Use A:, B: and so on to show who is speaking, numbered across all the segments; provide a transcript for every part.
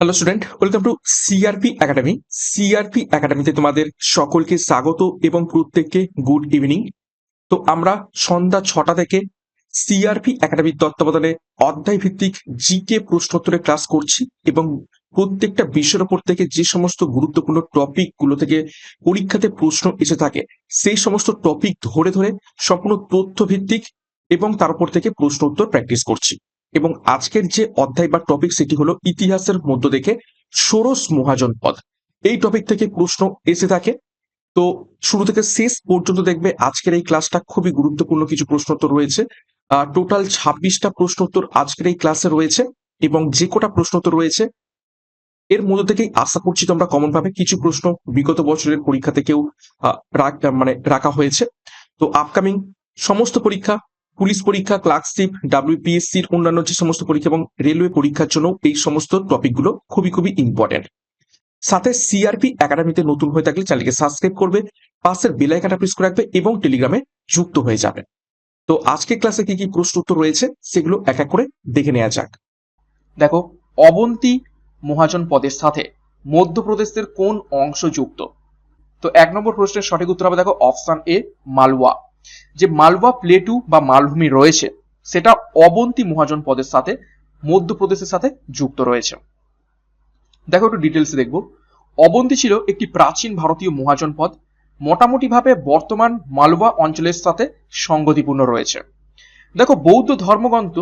A: Hello student welcome to CRP academy CRP একাডেমিতে তোমাদের সকলকে স্বাগত এবং প্রত্যেককে গুড ইভিনিং তো আমরা সন্ধ্যা ছটা থেকে সিআরপি একাডেমির তত্ত্বাবধানে অধ্যায় ভিত্তিক জিকে প্রশ্নোত্তরের ক্লাস করছি এবং প্রত্যেকটা বিষয়ের উপর থেকে যে সমস্ত গুরুত্বপূর্ণ টপিকগুলো থেকে পরীক্ষাতে প্রশ্ন এসে থাকে, সেই সমস্ত টপিক ধরে ধরে সম্পূর্ণ তথ্য ভিত্তিক এবং তার উপর থেকে প্রশ্ন উত্তর প্র্যাকটিস করছি। এবং আজকের যে অধ্যায় বা টপিক সেটি হলো ইতিহাসের মধ্য দেখে ষোড়শ মহাজন পদ এই টপিক থেকে প্রশ্ন এসে থাকে। তো শুরু থেকে শেষ পর্যন্ত দেখবে আজকের এই ক্লাসটা খুবই গুরুত্বপূর্ণ কিছু প্রশ্নোত্তর রয়েছে। টোটাল ছাব্বিশটা প্রশ্নোত্তর আজকের এই ক্লাসে রয়েছে এবং যে কটা প্রশ্নোত্তর রয়েছে, এর মধ্যে থেকেই আশা করছি তোমরা কমন পাবে কিছু প্রশ্ন বিগত বছরের পরীক্ষা থেকেও মানে রাখা হয়েছে। তো আপকামিং সমস্ত পরীক্ষা পুলিশ পরীক্ষা ক্লার্কশিপ ডাব্লিউপিএসসির অন্যান্য যে সমস্ত পরীক্ষা এবং রেলওয়ে পরীক্ষার জন্য এই সমস্ত টপিকগুলো খুবই খুবই ইম্পর্টেন্ট সাথে সিআরপি একাডেমিতে নতুন হয়ে থাকলে চ্যানেলকে সাবস্ক্রাইব করবে, পাশের বেল আইকনটা প্রেস করে রাখবে এবং টেলিগ্রামে যুক্ত হয়ে যাবে। তো আজকের ক্লাসে কি কি প্রশ্ন উত্তর রয়েছে সেগুলো এক এক করে দেখে নেওয়া যাক।
B: দেখো, অবন্তী মহাজন পদের সাথে মধ্যপ্রদেশের কোন অংশ যুক্ত? তো এক নম্বর প্রশ্নের সঠিক উত্তর হবে দেখো অপশন এ মালওয়া। যে মালওয়া প্লেটু বা মালভূমি রয়েছে, সেটা অবন্তী মহাজন পদের সাথে, মধ্যপ্রদেশের সাথে যুক্ত রয়েছে। দেখো একটু ডিটেলসে দেখব। অবন্তী ছিল একটি প্রাচীন ভারতীয় মহাজন পদ, মোটামুটিভাবে বর্তমান মালওয়া অঞ্চলের সাথে সঙ্গতিপূর্ণ রয়েছে। দেখো, বৌদ্ধ ধর্মগ্রন্থ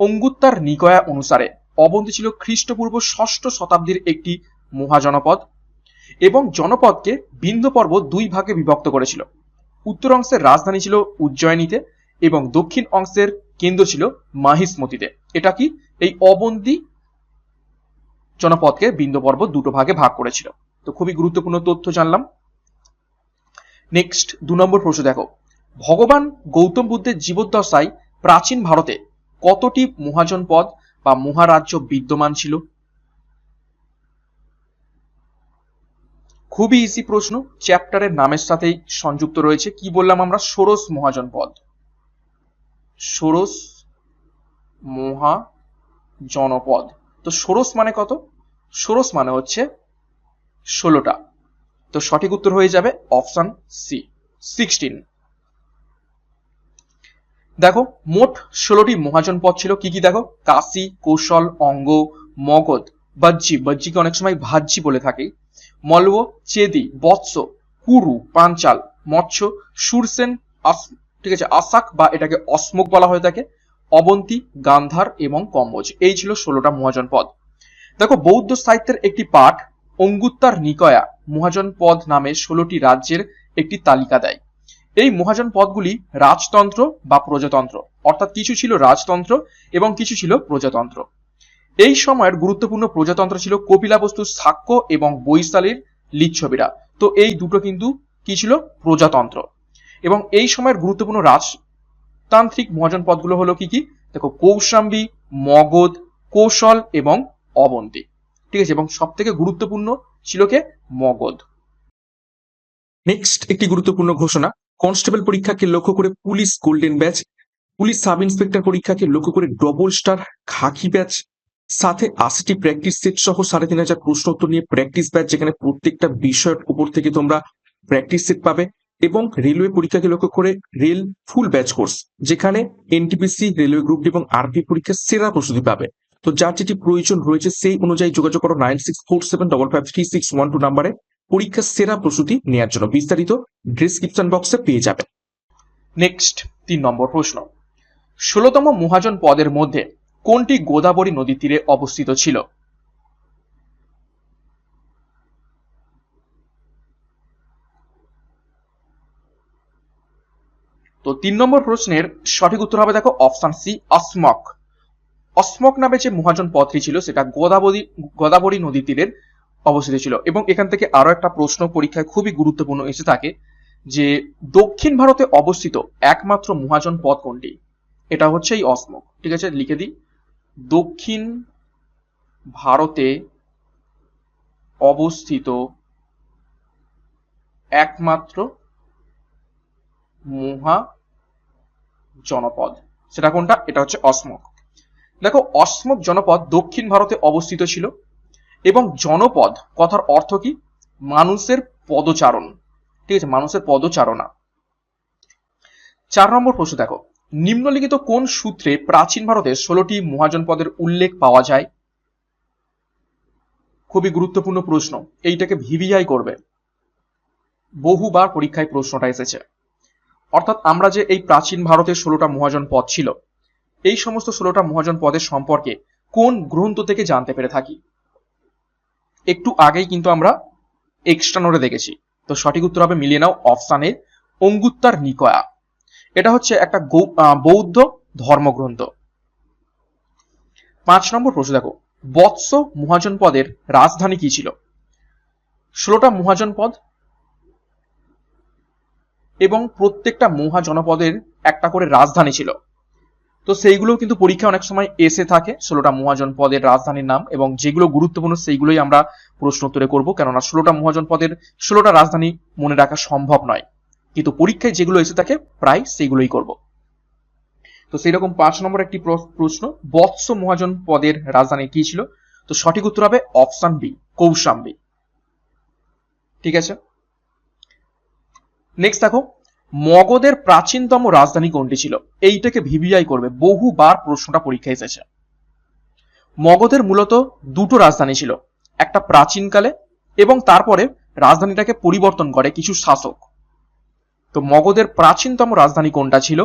B: অঙ্গুত্তার নিকয়া অনুসারে অবন্তী ছিল খ্রিস্টপূর্ব ষষ্ঠ শতাব্দীর একটি মহাজনপদ এবং জনপদকে বিন্ধ্য পর্বত দুই ভাগে বিভক্ত করেছিল। উত্তর অংশের রাজধানী ছিল উজ্জয়িনীতে এবং দক্ষিণ অংশের কেন্দ্র ছিল মাহিসমতিতে এটা কি? এই অবন্তী জনপদকে বিন্ধ্য পর্বত দুটো ভাগে ভাগ করেছিল। তো খুবই গুরুত্বপূর্ণ তথ্য জানলাম। নেক্সট দু নম্বর প্রশ্ন দেখো। ভগবান গৌতম বুদ্ধের জীবদ্দশায় প্রাচীন ভারতে কতটি মহাজনপদ বা মহারাজ্য বিদ্যমান ছিল? খুবই ইজি প্রশ্ন। চ্যাপ্টারের নামের সাথেই সংযুক্ত রয়েছে। কি বললাম আমরা? ষোড়শ মহাজন পদ। ষোড়শ মহা জনপদ তো ষোড়শ মানে কত? ষোড়শ মানে হচ্ছে ষোলোটা। তো সঠিক উত্তর হয়ে যাবে অপশন সি সিক্সটিন দেখো, মোট ষোলোটি মহাজন পদ ছিল। কি কি দেখো? কাশি, কৌশল, অঙ্গ, মগধ বজ্জি বজ্জিকে অনেক সময় ভাজ্জি বলে থাকি। মলব, চেদি, বৎস, কুরু, পাঞ্চাল, মৎস্য, সুরসেন, আস- ঠিক আছে, আসাক বা এটাকে অসমুক বলা হয়ে থাকে, অবন্তী, গান্ধার এবং কম্বোজ। এই ছিল ষোলোটা মহাজন পদ। দেখো, বৌদ্ধ সাহিত্যের একটি পাঠ, অঙ্গুত্তার নিকয়া, মহাজন পদ নামে ষোলোটি রাজ্যের একটি তালিকা দেয়। এই মহাজন পদগুলি রাজতন্ত্র বা প্রজাতন্ত্র, অর্থাৎ কিছু ছিল রাজতন্ত্র এবং কিছু ছিল প্রজাতন্ত্র। এই সময়ের গুরুত্বপূর্ণ প্রজাতন্ত্র ছিল কপিলাবস্তুর সাক্ষ্য এবং বৈশালীর লিচ্ছবিরা তো এই দুটো কিন্তু কি ছিল? প্রজাতন্ত্র। এবং এই সময়ের গুরুত্বপূর্ণ রাজতান্ত্রিক মহাজন পদগুলো হলো কি কি? দেখো, কৌশাম্বী, মগধ, কৌশল এবং অবন্তী। ঠিক আছে, এবং সব থেকে গুরুত্বপূর্ণ ছিল কে? মগধ।
A: নেক্সট একটি গুরুত্বপূর্ণ ঘোষণা, কনস্টেবল পরীক্ষাকে লক্ষ্য করে police golden batch, police sub inspector পরীক্ষাকে লক্ষ্য করে ডবল স্টার খাকি ব্যাচ সাথে আশিটি প্র্যাকটিস সেট সহ সাড়ে তিন হাজার প্রশ্ন উত্তর নিয়ে প্র্যাকটিস ব্যাচ যেখানে প্রত্যেকটা বিষয়ের উপর থেকে তোমরা প্র্যাকটিস সেট পাবে এবং রেলওয়ে পরীক্ষাকে লক্ষ্য করে রেল ফুল ব্যাচ কোর্স যেখানে এনটিপিসি রেলওয়ে গ্রুপ এবং আরপি পরীক্ষার সেরা প্রস্তুতি পাবে। তো যার যেটি প্রয়োজন রয়েছে সেই অনুযায়ী যোগাযোগ করো nine six four seven double five three six one two নাম্বারে। পরীক্ষার সেরা প্রস্তুতি নেওয়ার জন্য বিস্তারিত ডিসক্রিপশন বক্সে পেয়ে যাবে।
B: নেক্সট তিন নম্বর প্রশ্ন। ষোলতম মহাজন পদের মধ্যে কোনটি গোদাবরী নদীর তীরে অবস্থিত ছিল? তো তিন নম্বর প্রশ্নের সঠিক উত্তর হবে দেখো অপশন সি, অসমক। অসমক নামে যে মহাজন পদটি ছিল, সেটা গোদাবরী গোদাবরী নদী তীরের অবস্থিত ছিল। এবং এখান থেকে আরও একটা প্রশ্ন পরীক্ষায় খুবই গুরুত্বপূর্ণ এসে থাকে যে, দক্ষিণ ভারতে অবস্থিত একমাত্র মহাজন পথ কোনটি? এটা হচ্ছে এই অসমক। ঠিক আছে, লিখে দিই। দক্ষিণ ভারতে অবস্থিত একমাত্র মহা জনপদ। সেটা কোনটা? এটা হচ্ছে অসমক। দেখো, অসমক জনপদ দক্ষিণ ভারতে অবস্থিত ছিল এবং জনপদ কথার অর্থ কি? মানুষের পদচারণ। ঠিক আছে, মানুষের পদচারণা। চার নম্বর প্রশ্ন দেখো। নিম্নলিখিত কোন সূত্রে প্রাচীন ভারতের ষোলোটি মহাজনপদের উল্লেখ পাওয়া যায়? খুবই গুরুত্বপূর্ণ প্রশ্ন। এইটাকে ভিভিআই করবে। বহুবার পরীক্ষায় প্রশ্নটা এসেছে। অর্থাৎ আমরা যে এই প্রাচীন ভারতের ষোলোটা মহাজন পদ ছিল, এই সমস্ত ষোলোটা মহাজন পদের সম্পর্কে কোন গ্রন্থ থেকে জানতে পেরে থাকি? একটু আগেই কিন্তু আমরা এক্সট্রা নোটে দেখেছি। তো সঠিক উত্তর হবে মিলিয়ে নাও অপশানে অঙ্গুত্তার নিকয়া। এটা হচ্ছে একটা বৌদ্ধ ধর্মগ্রন্থ। পাঁচ নম্বর প্রশ্ন দেখো, বৎস মহাজন পদের রাজধানী কি ছিল? ষোলোটা মহাজন পদ এবং প্রত্যেকটা মহাজনপদের একটা করে রাজধানী ছিল। তো সেইগুলো কিন্তু পরীক্ষা অনেক সময় এসে থাকে, ষোলোটা মহাজন পদের রাজধানীর নাম এবং যেগুলো গুরুত্বপূর্ণ সেইগুলোই আমরা প্রশ্ন উত্তরে করব, কেননা ষোলোটা মহাজন পদের ষোলোটা রাজধানী মনে রাখা সম্ভব নয়। কিন্তু পরীক্ষায় যেগুলো এসে থাকে, প্রায় সেগুলোই করব। তো সেই রকম পাঁচ নম্বর একটি প্রশ্ন, বৎস মহাজন পদের রাজধানী কি ছিল? তো সঠিক উত্তর হবে অপশন বি, কৌশাম্বী। ঠিক আছে? নেক্সট দেখো, মগধের প্রাচীনতম রাজধানী কোনটি ছিল? এইটাকে ভিভিআই করবে, বহুবার প্রশ্নটা পরীক্ষায় এসেছে। মগধের মূলত দুটো রাজধানী ছিল, একটা প্রাচীনকালে এবং তারপরে রাজধানীটাকে পরিবর্তন করে কিছু শাসক। তো মগধের প্রাচীনতম রাজধানী কোনটা ছিল?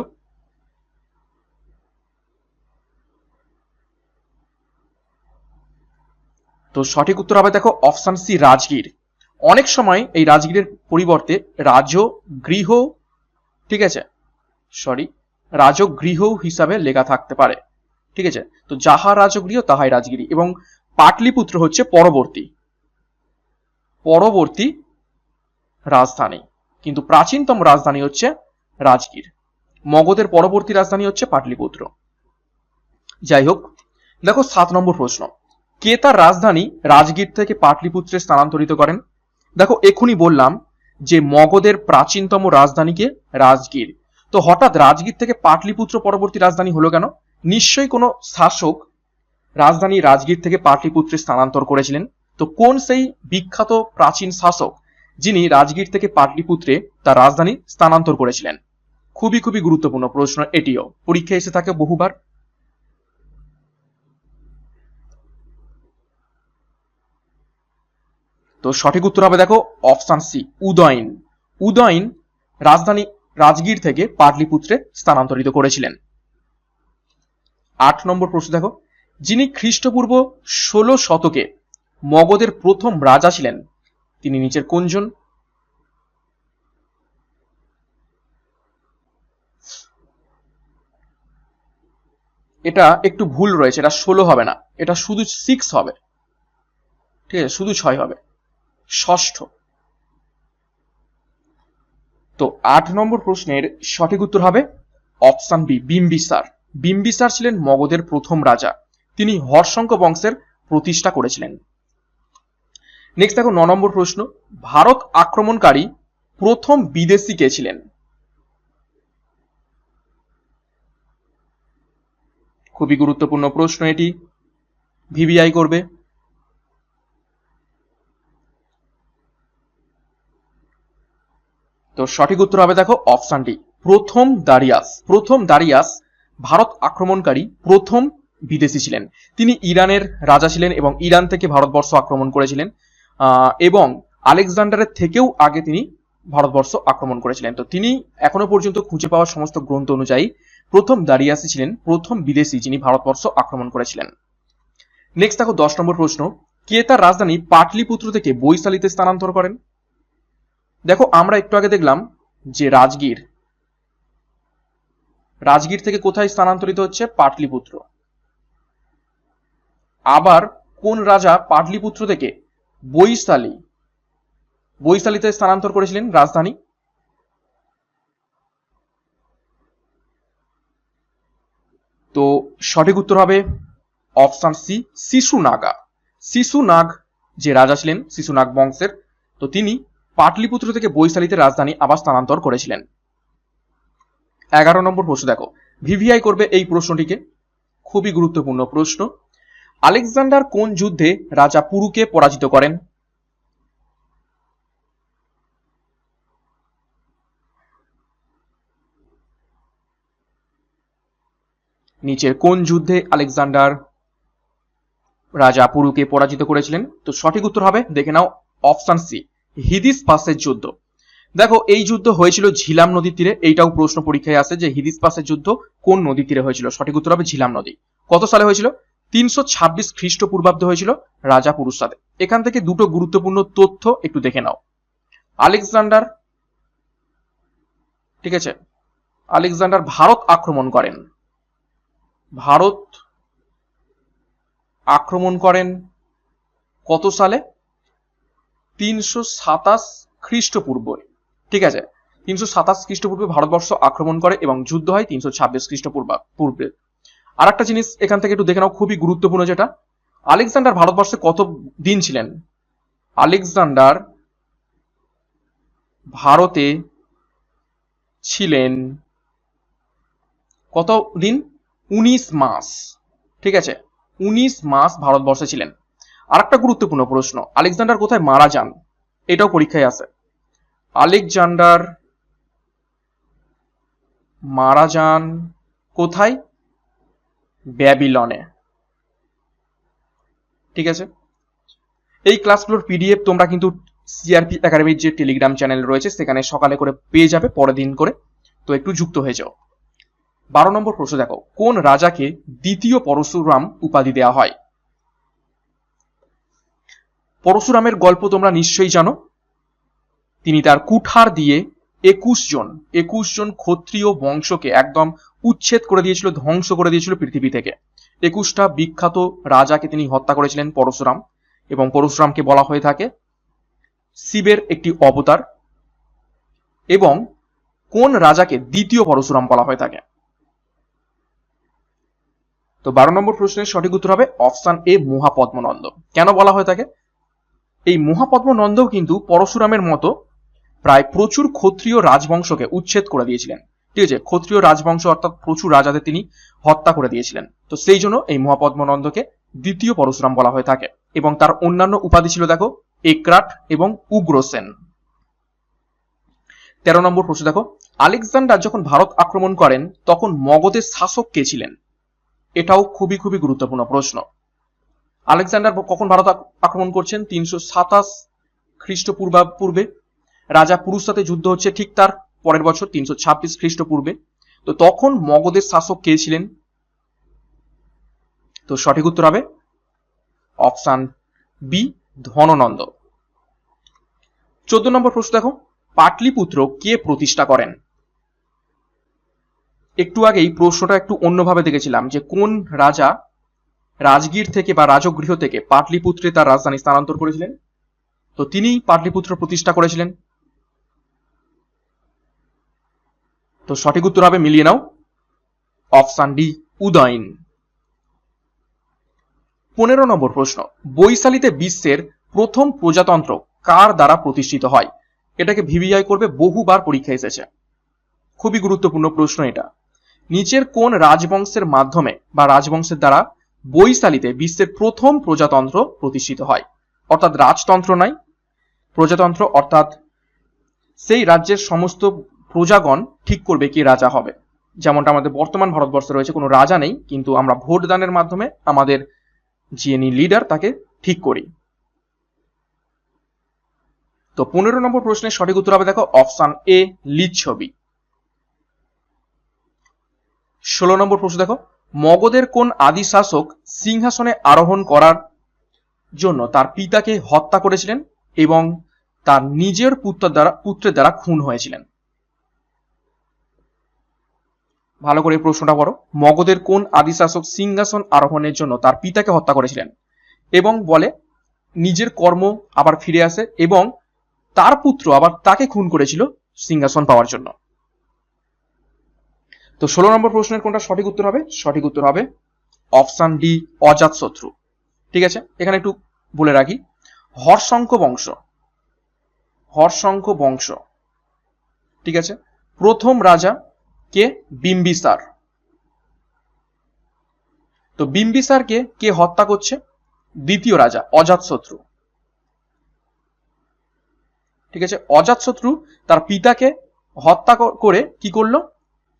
B: তো সঠিক উত্তর হবে দেখো অপশন সি, রাজগীর। অনেক সময় এই রাজগীরের পরিবর্তে রাজগৃহ ঠিক আছে? সরি রাজগৃহ হিসাবে লেখা থাকতে পারে, ঠিক আছে? তো যাহা রাজগৃহ তাহাই রাজগিরি। এবং পাটলিপুত্র হচ্ছে পরবর্তী পরবর্তী রাজধানী। কিন্তু প্রাচীনতম রাজধানী হচ্ছে রাজগীর। মগধের পরবর্তী রাজধানী হচ্ছে পাটলিপুত্র। যাই হোক, দেখো সাত নম্বর প্রশ্ন। কে তার রাজধানী রাজগীর থেকে পাটলিপুত্রে স্থানান্তরিত করেন? দেখো, এখুনি বললাম যে মগধের প্রাচীনতম রাজধানীকে রাজগীর। তো হঠাৎ রাজগীর থেকে পাটলিপুত্র পরবর্তী রাজধানী হলো কেন? নিশ্চয়ই কোনো শাসক রাজধানী রাজগীর থেকে পাটলিপুত্রে স্থানান্তর করেছিলেন। তো কোন সেই বিখ্যাত প্রাচীন শাসক যিনি রাজগীর থেকে পাটলিপুত্রে তার রাজধানী স্থানান্তর করেছিলেন। খুবই খুবই গুরুত্বপূর্ণ প্রশ্ন এটিও। পরীক্ষায় এসে থাকে বহুবার। তো সঠিক উত্তর হবে দেখো, অপশন সি, উদয়ন। উদয়ন রাজধানী রাজগীর থেকে পাটলিপুত্রে স্থানান্তরিত করেছিলেন। আট নম্বর প্রশ্ন দেখো, যিনি খ্রিস্টপূর্ব ষোলো শতকে মগধের প্রথম রাজা ছিলেন তিনি নিচের কোনজন? এটা একটু ভুল রয়েছে, এটা ষোলো হবে না। এটা শুধু সিক্স হবে। ঠিক আছে, শুধু ছয় হবে। ষষ্ঠ। তো আট নম্বর প্রশ্নের সঠিক উত্তর হবে অপশন বি, বিম্বিসার। বিম্বিসার ছিলেন মগধের প্রথম রাজা। তিনি হর্ষঙ্ক বংশের প্রতিষ্ঠা করেছিলেন। নেক্সট দেখো, ন নম্বর প্রশ্ন। ভারত আক্রমণকারী প্রথম বিদেশি কে ছিলেন? খুবই গুরুত্বপূর্ণ প্রশ্ন এটি। ভিভিআই করবে। তো সঠিক উত্তর হবে দেখো অপশন ডি প্রথম দারিয়াস প্রথম দারিয়াস ভারত আক্রমণকারী প্রথম বিদেশি ছিলেন। তিনি ইরানের রাজা ছিলেন এবং ইরান থেকে ভারতবর্ষ আক্রমণ করেছিলেন। এবং আলেকজান্ডারের থেকেও আগে তিনি ভারতবর্ষ আক্রমণ করেছিলেন। তো তিনি এখনও পর্যন্ত খুঁজে পাওয়া সমস্ত গ্রন্থ অনুযায়ী প্রথম দারিয়াসি ছিলেন প্রথম বিদেশি যিনি ভারতবর্ষ আক্রমণ করেছিলেন। নেক্সট দেখো, দশ নম্বর প্রশ্ন। কে তার রাজধানী পাটলিপুত্র থেকে বৈশালীতে স্থানান্তর করেন? দেখো, আমরা একটু আগে দেখলাম যে রাজগীর রাজগীর থেকে কোথায় স্থানান্তরিত হচ্ছে? পাটলিপুত্র। আবার কোন রাজা পাটলিপুত্র থেকে বৈশালী। বৈশালীতে স্থানান্তর করেছিলেন রাজধানী। তো সঠিক উত্তর হবে অপশন সি শিশু নাগা শিশু নাগ যে রাজা ছিলেন শিশু নাগ বংশের, তো তিনি পাটলিপুত্র থেকে বৈশালীতে রাজধানী আবার স্থানান্তর করেছিলেন। এগারো নম্বর প্রশ্ন দেখো। ভিভিআই করবে এই প্রশ্নটিকে? খুবই গুরুত্বপূর্ণ প্রশ্ন। আলেকজান্ডার কোন যুদ্ধে রাজা পুরুকে পরাজিত করেন? নিচের কোন যুদ্ধে আলেকজান্ডার রাজা পুরুকে পরাজিত করেছিলেন? তো সঠিক উত্তর হবে, দেখে নাও, অপশন সি, হিদিস পাসের যুদ্ধ। দেখো, এই যুদ্ধ হয়েছিল ঝিলাম নদীর তীরে, এইটাও প্রশ্ন পরীক্ষায় আসে যে হিদিস পাসের যুদ্ধ কোন নদীর তীরে হয়েছিল? সঠিক উত্তর হবে ঝিলাম নদী। কত সালে হয়েছিল? তিনশো ছাব্বিশ খ্রিস্টপূর্বাব্দে হয়েছিল রাজা পুরুষ সাথে এখান থেকে দুটো গুরুত্বপূর্ণ তথ্য একটু দেখে নাও। আলেকজান্ডার, ঠিক আছে? আলেকজান্ডার ভারত আক্রমণ করেন। ভারত আক্রমণ করেন কত সালে? তিনশো সাতাশ খ্রিস্টপূর্ব। ঠিক আছে? তিনশো সাতাশ খ্রিস্টপূর্বে ভারতবর্ষ আক্রমণ করে এবং যুদ্ধ হয় তিনশো ছাব্বিশ খ্রিস্টপূর্বা, পূর্বে। আর একটা জিনিস এখান থেকে একটু দেখে নাও, খুবই গুরুত্বপূর্ণ যেটা। আলেকজান্ডার ভারতবর্ষে কত দিন ছিলেন? আলেকজান্ডার ভারতে ছিলেন কত দিন? উনিশ মাস। ঠিক আছে? উনিশ মাস ভারতবর্ষে ছিলেন। আর একটা গুরুত্বপূর্ণ প্রশ্ন, আলেকজান্ডার কোথায় মারা যান? এটাও পরীক্ষায় আসে আলেকজান্ডার মারা যান কোথায়? ব্যাবিলনে। ঠিক আছে? এই ক্লাসগুলোর পিডিএফ তোমরা কিন্তু সিআরপি একাডেমির যে টেলিগ্রাম চ্যানেল রয়েছে, সেখানে সকালে করে পেয়ে যাবে, পরের দিন করে। তো একটু যুক্ত হয়ে যাও। বারো নম্বর প্রশ্ন দেখো, কোন রাজাকে দ্বিতীয় পরশুরাম উপাধি দেওয়া হয়? পরশুরামের গল্প তোমরা নিশ্চয়ই জানো। তিনি তার কুঠার দিয়ে একুশ জন একুশ জন ক্ষত্রিয় বংশকে একদম উচ্ছেদ করে দিয়েছিল, ধ্বংস করে দিয়েছিল পৃথিবী থেকে। একুশটা বিখ্যাত রাজাকে তিনি হত্যা করেছিলেন পরশুরাম, এবং পরশুরামকে বলা হয়ে থাকে শিবের একটি অবতার, এবং কোন রাজাকে দ্বিতীয় পরশুরাম বলা হয়ে থাকে। তো বারো নম্বর প্রশ্নের সঠিক উত্তর হবে অপশন এ, মহাপদ্মনন্দ। কেন বলা হয়ে থাকে? এই মহাপদ্মনন্দও কিন্তু পরশুরামের মতো প্রায় প্রচুর ক্ষত্রিয় রাজবংশকে উচ্ছেদ করে দিয়েছিলেন। ঠিক আছে, ক্ষত্রিয় রাজবংশ অর্থাৎ প্রচুর রাজাদের তিনি হত্যা করে দিয়েছিলেন। তো সেই জন্য এই মহাপদ্মনন্দকে দ্বিতীয় পরশুরাম বলা হয়ে থাকে এবং তার অন্যান্য উপাধি ছিল দেখো, একরাট এবং উগ্রসেন। তেরো নম্বর প্রশ্ন দেখো, আলেকজান্ডার যখন ভারত আক্রমণ করেন, তখন মগধের শাসক কে ছিলেন? এটাও খুবই খুবই গুরুত্বপূর্ণ প্রশ্ন। আলেকজান্ডার কখন ভারত আক্রমণ করছেন? তিনশো সাতাশ খ্রিস্টপূর্বা পূর্বে রাজা পুরুষ সাথে যুদ্ধ হচ্ছে ঠিক তার পরের বছর তিনশো ছাব্বিশ খ্রিস্টপূর্বে। তো তখন মগধের শাসক কে ছিলেন? তো সঠিক উত্তর হবে অপশান বি, ধননন্দ। চোদ্দ নম্বর প্রশ্ন দেখো, পাটলিপুত্র কে প্রতিষ্ঠা করেন? একটু আগেই প্রশ্নটা একটু অন্যভাবে দেখেছিলাম যে কোন রাজা রাজগীর থেকে বা রাজগৃহ থেকে পাটলিপুত্রে তার রাজধানী স্থানান্তর করেছিলেন? তো তিনি পাটলিপুত্র প্রতিষ্ঠা করেছিলেন। তো সঠিক উত্তর হবে মিলিয়ে নাও। Option D, Udayan. পনেরো নম্বর প্রশ্ন, বৈশালীতে বিশ্বের প্রথম প্রজাতন্ত্র কার দ্বারা প্রতিষ্ঠিত হয়? এটাকে ভিভিআই করবে, বহুবার পরীক্ষা এসেছে। খুবই গুরুত্বপূর্ণ প্রশ্ন এটা। নিচের কোন রাজবংশের মাধ্যমে বা রাজবংশের দ্বারা বৈশালীতে বিশ্বের প্রথম প্রজাতন্ত্র প্রতিষ্ঠিত হয়? অর্থাৎ রাজতন্ত্র নাই, প্রজাতন্ত্র অর্থাৎ সেই রাজ্যের সমস্ত প্রজাগণ ঠিক করবে কি রাজা হবে। যেমনটা আমাদের বর্তমান ভারতবর্ষে রয়েছে, কোনো রাজা নেই, কিন্তু আমরা ভোট দানের মাধ্যমে আমাদের যিনি লিডার তাকে ঠিক করি। তো পনেরো নম্বর প্রশ্নের সঠিক উত্তর হবে দেখো অপশন এ লিচ্ছবি ষোলো নম্বর প্রশ্ন দেখো, মগধের কোন আদি শাসক সিংহাসনে আরোহণ করার জন্য তার পিতাকে হত্যা করেছিলেন এবং তার নিজের পুত্র দ্বারা, পুত্রের দ্বারা খুন হয়েছিলেন? ভালো করে প্রশ্নটা করো মগধের কোন আদি শাসক সিংহাসন আরোহণের জন্য তার পিতাকে হত্যা করেছিলেন? এবং বলে, নিজের কর্ম আবার ফিরে আসে এবং তার পুত্র আবার তাকে খুন করেছিল সিংহাসন পাওয়ার জন্য। তো ষোলো নম্বর প্রশ্নের কোনটা সঠিক উত্তর হবে? সঠিক উত্তর হবে অপশন ডি, অজাত শত্রু। ঠিক আছে? এখানে একটু বলে রাখি। হর্ষঙ্ক বংশ। হর্ষঙ্ক বংশ। ঠিক আছে? প্রথম রাজা কে? বিম্বিসার তো বিম্বিসারকে কে হত্যা করছে? দ্বিতীয় রাজা অজাতশত্রু ঠিক আছে অজাতশত্রু তার পিতাকে হত্যা করে কি করল?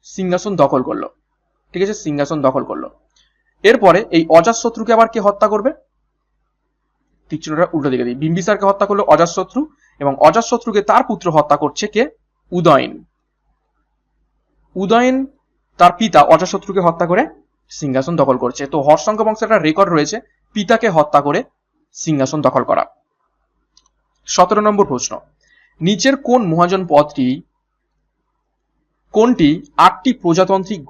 B: সিংহাসন দখল করল। ঠিক আছে, সিংহাসন দখল করল। এরপরে এই অজাতশত্রুকে আবার কে হত্যা করবে? তীক্ষ্ণটা উল্টো দিকে দিই। বিম্বিসারকে হত্যা করল অজাতশত্রু এবং অজাতশত্রুকে তার পুত্র হত্যা করছে কে? উদয়ন। উদয়ন, তার পিতা অজাশত্রুকে হত্যা করে সিংহাসন দখল করছে। তো হর্ষঙ্ক বংশের একটা রেকর্ড রয়েছে, পিতাকে হত্যা করে সিংহাসন দখল করা। সতেরো নম্বর প্রশ্ন, নিচের কোন মহাজন পদটি, কোনটি আটটি প্রজাতান্ত্রিক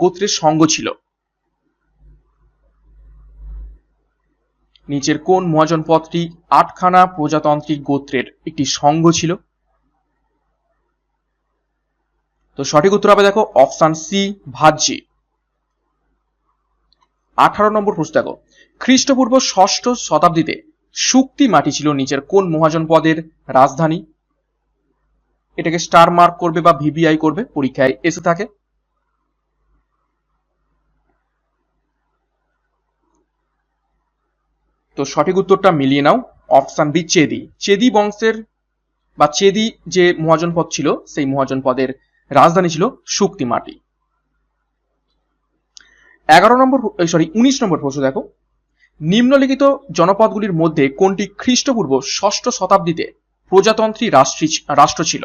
B: গোত্রের সঙ্গ ছিল? নিচের কোন মহাজন পদটি আটখানা প্রজাতান্ত্রিক গোত্রের একটি সঙ্গ ছিল? তো সঠিক উত্তর হবে দেখো অপশন সি ভাজ্যি আঠারো নম্বর প্রশ্ন দেখো খ্রিস্টপূর্ব ষষ্ঠ শতাব্দীতে শুক্তি মাটি ছিল নিচের কোন মহাজন পদের রাজধানী? এটাকে স্টার মার্ক করবে বা ভিভিআই করবে, পরীক্ষায় এসে থাকে। তো সঠিক উত্তরটা মিলিয়ে নাও, অপশন বি, চেদি। চেদি বংশের বা চেদি যে মহাজন পদ ছিল, সেই মহাজন পদের রাজধানী ছিল শুক্তি মাটি। এগারো নম্বর সরি উনিশ নম্বর প্রশ্ন দেখো। নিম্নলিখিত জনপদগুলির মধ্যে কোনটি খ্রিস্টপূর্ব ষষ্ঠ শতাব্দীতে প্রজাতন্ত্রী রাষ্ট্রী রাষ্ট্র ছিল?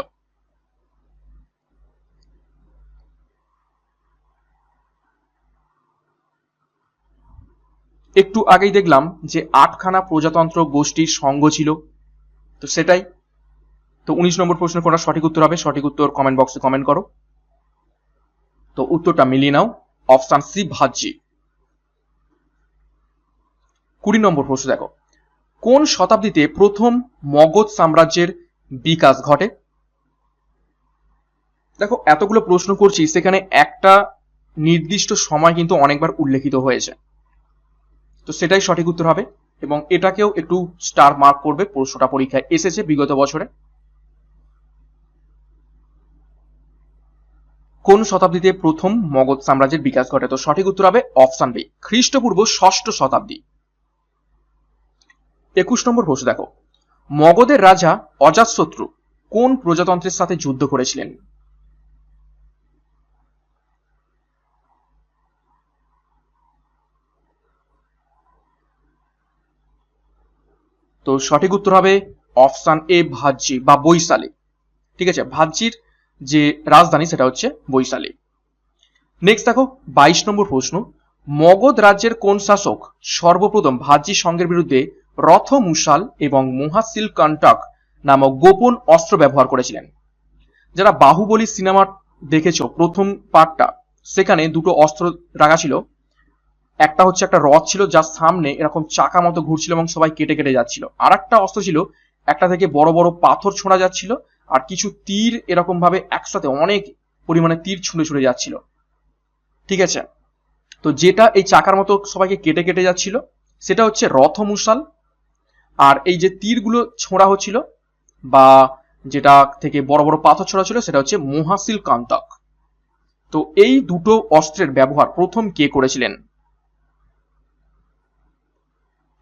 B: একটু আগেই দেখলাম যে আটখানা প্রজাতন্ত্র গোষ্ঠীর সঙ্গ ছিল। তো সেটাই তো উনিশ নম্বর প্রশ্নের কোনটা সঠিক উত্তর হবে, সঠিক উত্তর কমেন্ট বক্সে কমেন্ট করো। তো উত্তরটা মিলিয়ে নাও অপশন সি ভাজ্যি। কুড়ি নম্বর প্রশ্ন দেখো, কোন শতাব্দীতে প্রথম মগধ সাম্রাজ্যের বিকাশ ঘটে? দেখো, এতগুলো প্রশ্ন করছি, সেখানে একটা নির্দিষ্ট সময় কিন্তু অনেকবার উল্লেখিত হয়েছে। তো সেটাই সঠিক উত্তর হবে, এবং এটাকেও একটু স্টার মার্ক করবে, প্রশ্নটা পরীক্ষায় এসেছে বিগত বছরে। কোন শতাব্দীতে প্রথম মগধ সাম্রাজ্যের বিকাশ ঘটে? তো সঠিক উত্তর হবে অপশন বি, খ্রিস্টপূর্ব ষষ্ঠ শতাব্দী। একুশ নম্বর প্রশ্ন দেখো। মগধের রাজা অজাতশত্রু কোন প্রজাতন্ত্রের সাথে যুদ্ধ করেছিলেন? তো সঠিক উত্তর হবে অপশন এ ভাজ্যি বা বৈশালী। ঠিক আছে ভাজ্যির যে রাজধানী, সেটা হচ্ছে বৈশালী। নেক্সট দেখো, বাইশ নম্বর প্রশ্ন। মগধ রাজ্যের কোন শাসক সর্বপ্রথম ভাজ্যি সংঘের বিরুদ্ধে রথ মুশাল এবং মহাসিল কন্টাক নামক গোপন অস্ত্র ব্যবহার করেছিলেন? যারা বাহুবলী সিনেমা দেখেছ, প্রথম পার্টটা, সেখানে দুটো অস্ত্র রাখা ছিল। একটা হচ্ছে একটা রথ ছিল, যার সামনে এরকম চাকা মতো ঘুরছিল এবং সবাই কেটে কেটে যাচ্ছিল। আর একটা অস্ত্র ছিল, একটা থেকে বড় বড় পাথর ছোঁড়া যাচ্ছিল আর কিছু তীর এরকম ভাবে একসাথে অনেক পরিমাণে তীর ছুঁড়ে ছুঁড়ে যাচ্ছিল। ঠিক আছে? তো যেটা এই চাকার মতো সবাইকে কেটে কেটে যাচ্ছিল, সেটা হচ্ছে রথ রথমুসাল আর এই যে তীরগুলো ছোঁড়া হচ্ছিল বা যেটা থেকে বড় বড় পাথর ছোড়া ছিল, সেটা হচ্ছে মহাসিল কান্তক। তো এই দুটো অস্ত্রের ব্যবহার প্রথম কে করেছিলেন?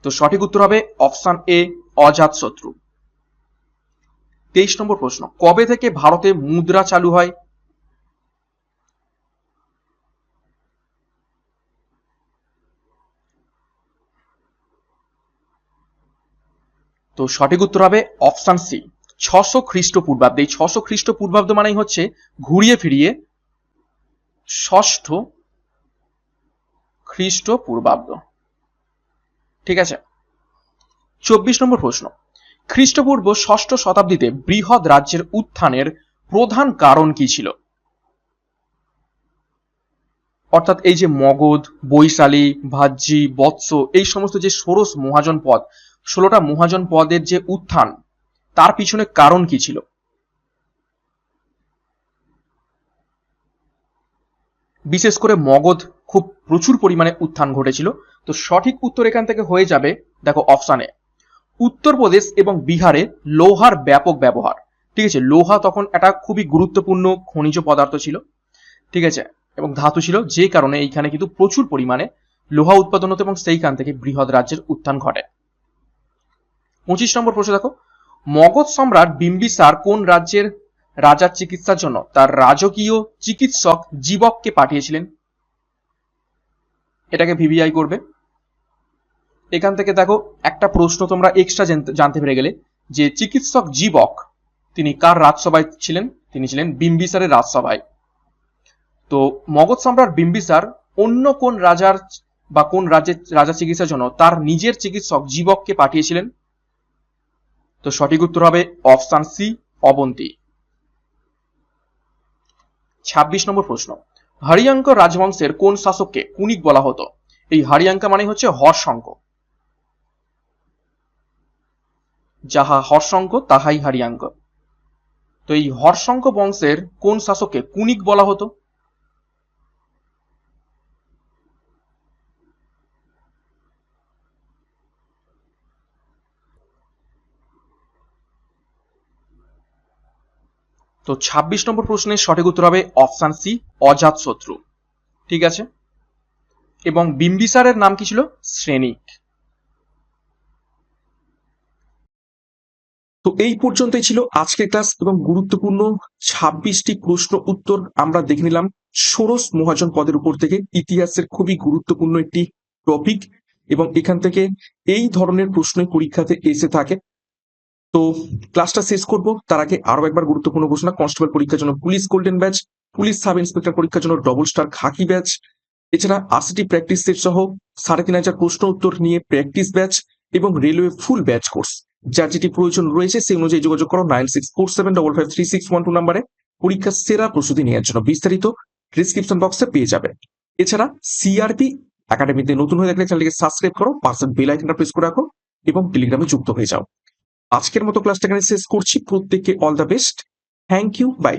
B: তো সঠিক উত্তর হবে অপশন এ, অজাত শত্রু। তেইশ নম্বর প্রশ্ন, কবে থেকে ভারতে মুদ্রা চালু হয়? তো সঠিক উত্তর হবে অপশন সি, ছশো খ্রিস্টপূর্বাব্দে। এই ছশো খ্রিস্টপূর্বাব্দ মানেই হচ্ছে ঘুরিয়ে ফিরিয়ে ষষ্ঠ খ্রিস্টপূর্বাব্দ। ঠিক আছে? চব্বিশ নম্বর প্রশ্ন খ্রিস্টপূর্ব ষষ্ঠ শতাব্দীতে বৃহৎ রাজ্যের উত্থানের প্রধান কারণ কি ছিল? অর্থাৎ এই যে মগধ, বৈশালী ভাজ্যি বৎস, এই সমস্ত যে ষোড়শ মহাজন পদ, ষোলোটা মহাজন পদের যে উত্থান, তার পিছনে কারণ কি ছিল? বিশেষ করে মগধ খুব প্রচুর পরিমাণে উত্থান ঘটেছিল। তো সঠিক উত্তর এখান থেকে হয়ে যাবে, দেখো অপশানে উত্তরপ্রদেশ এবং বিহারে লোহার ব্যাপক ব্যবহার। ঠিক আছে, লোহা তখন একটা খুবই গুরুত্বপূর্ণ খনিজ পদার্থ ছিল। ঠিক আছে, এবং ধাতু ছিল যে কারণে এইখানে কিন্তু প্রচুর পরিমাণে লোহা উৎপাদন হতো এবং সেইখান থেকে বৃহৎ রাজ্যের উত্থান ঘটে। পঁচিশ নম্বর প্রশ্ন দেখো, মগধ সম্রাট বিম্বিসার কোন রাজ্যের রাজার চিকিৎসার জন্য তার রাজকীয় চিকিৎসক জীবককে পাঠিয়েছিলেন? এটাকে ভিভিআই করবে। এখান থেকে দেখো, একটা প্রশ্ন তোমরা এক্সট্রা জানতে পেরে গেলে যে চিকিৎসক জীবক, তিনি কার রাজসভায় ছিলেন? তিনি ছিলেন বিম্বিসারের রাজসভায়। তো মগধ সম্রাট বিম্বিসার অন্য কোন রাজার বা কোন রাজ্যের রাজা চিকিৎসার জন্য তার নিজের চিকিৎসক জীবককে পাঠিয়েছিলেন? তো সঠিক উত্তর হবে অপশান সি, অবন্তী। ছাব্বিশ নম্বর প্রশ্ন। হরিয়াঙ্ক রাজবংশের কোন শাসককে কুনিক বলা হতো? এই হরিয়াঙ্কা মানে হচ্ছে হর্ষঙ্ক। যাহা হর্ষঙ্ক তাহাই হারিয়াঙ্ক তো এই হর্ষঙ্ক বংশের কোন শাসককে কুনিক বলা হতো? তো ২৬ নম্বর প্রশ্নের সঠিক উত্তর হবে অপশান সি অজাত শত্রু ঠিক আছে? এবং বিম্বিসারের নাম কি ছিল? শ্রেণিক।
A: তো এই পর্যন্তই ছিল আজকের ক্লাস এবং গুরুত্বপূর্ণ ছাব্বিশটি প্রশ্ন উত্তর আমরা দেখে নিলাম। ষোড়শ মহাজন পদের উপর থেকে ইতিহাসের খুবই গুরুত্বপূর্ণ একটি টপিক এবং এখান থেকে এই ধরনের প্রশ্ন পরীক্ষাতে এসে থাকে। তো ক্লাসটা শেষ করব। তার আগে আরও একবার গুরুত্বপূর্ণ ঘোষণা কনস্টেবল পরীক্ষার জন্য police golden batch police sub inspector পরীক্ষার জন্য ডবল স্টার খাকি ব্যাচ এছাড়া আশিটি প্র্যাকটিস সেট সহ সাড়ে তিন হাজার প্রশ্ন উত্তর নিয়ে প্র্যাকটিস ব্যাচ এবং রেলওয়ে ফুল ব্যাচ কোর্স যার যেটি প্রয়োজন রয়েছে, সেই অনুযায়ী যোগাযোগ করো nine six four seven double five three six one two নাম্বারে। পরীক্ষার সেরা প্রস্তুতি নেওয়ার জন্য বিস্তারিত ডিসক্রিপশন বক্সে পেয়ে যাবে। এছাড়া সিআরপি একাডেমিতে নতুন হয়ে থাকলে চ্যানেলটিকে সাবস্ক্রাইব করো, পার্সেন্ট বেল আইকনটা প্রেস করে রাখো এবং টেলিগ্রামে যুক্ত হয়ে যাও। আজকের মতো ক্লাসটা এখানে শেষ করছি। প্রত্যেককে all the best thank you bye